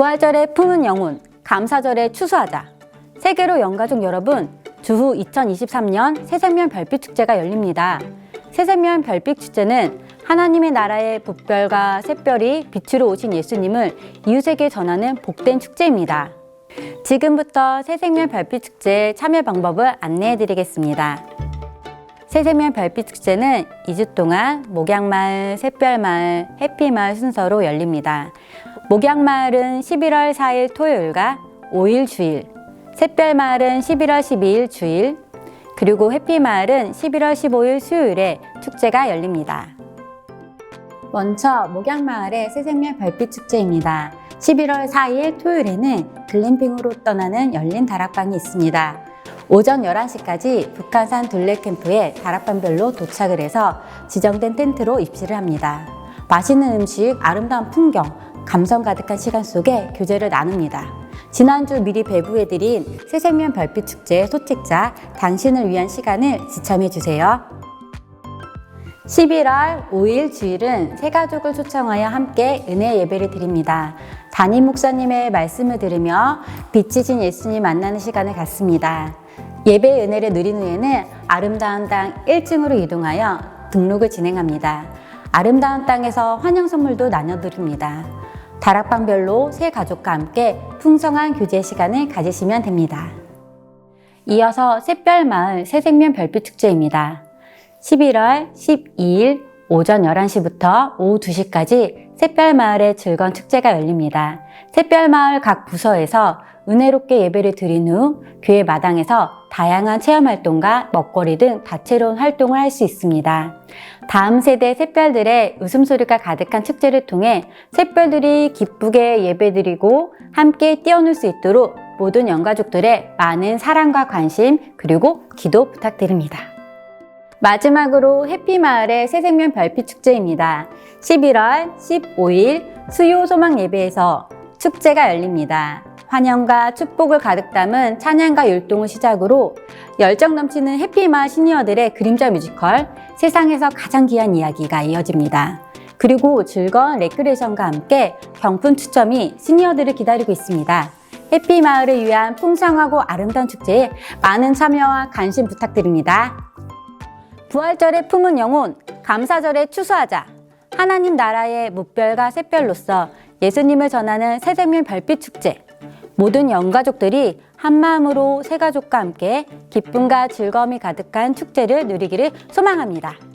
부활절에 품은 영혼, 감사절에 추수하자. 세계로 영가족 여러분, 주후 2023년 새생명 별빛 축제가 열립니다. 새생명 별빛 축제는 하나님의 나라의 복별과 샛별이 빛으로 오신 예수님을 이웃에게 전하는 복된 축제입니다. 지금부터 새생명 별빛 축제 참여 방법을 안내해 드리겠습니다. 새생명 별빛 축제는 2주 동안 목양마을, 샛별마을, 해피마을 순서로 열립니다. 목양마을은 11월 4일 토요일과 5일 주일, 샛별마을은 11월 12일 주일, 그리고 해피마을은 11월 15일 수요일에 축제가 열립니다. 먼저 목양마을의 새생명 별빛 축제입니다. 11월 4일 토요일에는 글램핑으로 떠나는 열린 다락방이 있습니다. 오전 11시까지 북한산 둘레 캠프에 다락방별로 도착을 해서 지정된 텐트로 입실을 합니다. 맛있는 음식, 아름다운 풍경, 감성 가득한 시간 속에 교제를 나눕니다. 지난주 미리 배부해드린 새생명 별빛 축제 소책자 당신을 위한 시간을 지참해주세요. 11월 5일 주일은 새 가족을 초청하여 함께 은혜 예배를 드립니다. 담임 목사님의 말씀을 들으며 빛이신 예수님 만나는 시간을 갖습니다. 예배 은혜를 누린 후에는 아름다운 땅 1층으로 이동하여 등록을 진행합니다. 아름다운 땅에서 환영 선물도 나눠드립니다. 다락방별로 새 가족과 함께 풍성한 교제 시간을 가지시면 됩니다. 이어서 샛별마을 새생명 별빛 축제입니다. 11월 12일 오전 11시부터 오후 2시까지 샛별마을의 즐거운 축제가 열립니다. 샛별마을 각 부서에서 은혜롭게 예배를 드린 후 교회 마당에서 다양한 체험 활동과 먹거리 등 다채로운 활동을 할 수 있습니다. 다음 세대 샛별들의 웃음소리가 가득한 축제를 통해 샛별들이 기쁘게 예배드리고 함께 뛰어놀 수 있도록 모든 영가족들의 많은 사랑과 관심 그리고 기도 부탁드립니다. 마지막으로 해피마을의 새생명 별빛 축제입니다. 11월 15일 수요 소망 예배에서 축제가 열립니다. 환영과 축복을 가득 담은 찬양과 율동을 시작으로 열정 넘치는 해피마을 시니어들의 그림자 뮤지컬 세상에서 가장 귀한 이야기가 이어집니다. 그리고 즐거운 레크레이션과 함께 경품 추첨이 시니어들을 기다리고 있습니다. 해피 마을을 위한 풍성하고 아름다운 축제에 많은 참여와 관심 부탁드립니다. 부활절에 품은 영혼, 감사절에 추수하자. 하나님 나라의 무별과 샛별로서 예수님을 전하는 새생명 별빛 축제. 모든 영가족들이 한마음으로 새가족과 함께 기쁨과 즐거움이 가득한 축제를 누리기를 소망합니다.